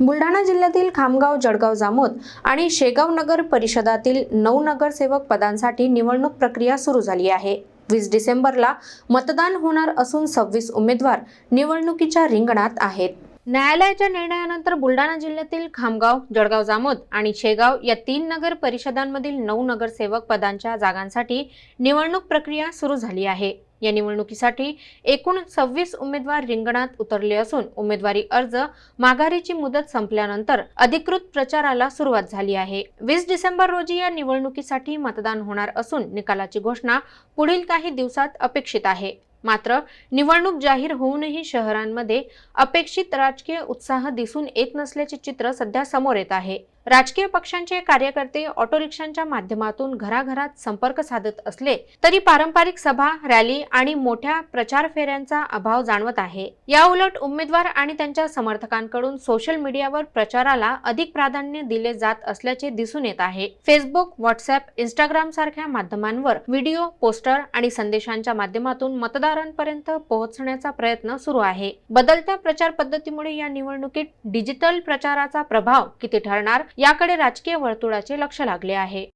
बुलढाणा जिल्ह्यातील खामगाव जळगाव जामोद आणि शेगाव नगर परिषदातील नऊ नगरसेवक पदांसाठी निवडणूक प्रक्रिया सुरू झाली आहे. वीस डिसेंबरला मतदान होणार असून सव्वीस उमेदवार निवडणुकीच्या रिंगणात आहेत. न्यायालयाच्या निर्णयानंतर बुलढाणा जिल्ह्यातील खामगाव जळगाव जामोद आणि शेगाव या तीन नगर परिषदांमधील नऊ नगरसेवक पदांच्या जागांसाठी निवडणूक प्रक्रिया सुरू झाली आहे. या निवडणुकीसाठी एकूण सव्वीस उमेदवार रिंगणात उतरले असून उमेदवारी अर्ज माघारीची मुदत संपल्यानंतर अधिकृत प्रचाराला सुरुवात झाली आहे. वीस डिसेंबर रोजी या निवडणुकीसाठी मतदान होणार असून निकालाची घोषणा पुढील काही दिवसात अपेक्षित आहे. मात्र निवडणूक जाहीर होऊनही शहरांमध्ये अपेक्षित राजकीय उत्साह दिसून येत नसल्याचे चित्र सध्या समोर येत आहे. राजकीय पक्षांचे कार्यकर्ते ऑटो रिक्षांच्या माध्यमातून घराघरात संपर्क साधत असले तरी पारंपरिक सभा रॅली आणि मोठ्या प्रचार फेऱ्यांचा अभाव जाणवत आहे. या उलट उमेदवार आणि त्यांच्या समर्थकांकडून सोशल मीडियावर प्रचाराला अधिक प्राधान्य दिले जात असल्याचे दिसून येत आहे. फेसबुक व्हॉट्सअप इंस्टाग्राम सारख्या माध्यमांवर व्हिडिओ पोस्टर आणि संदेशांच्या माध्यमातून मतदारांपर्यंत पोहोचण्याचा प्रयत्न सुरू आहे. बदलत्या प्रचार पद्धतीमुळे या निवडणुकीत डिजिटल प्रचाराचा प्रभाव किती ठरणार? याकडे राजकीय वर्तुळाचे लक्ष लागले आहे.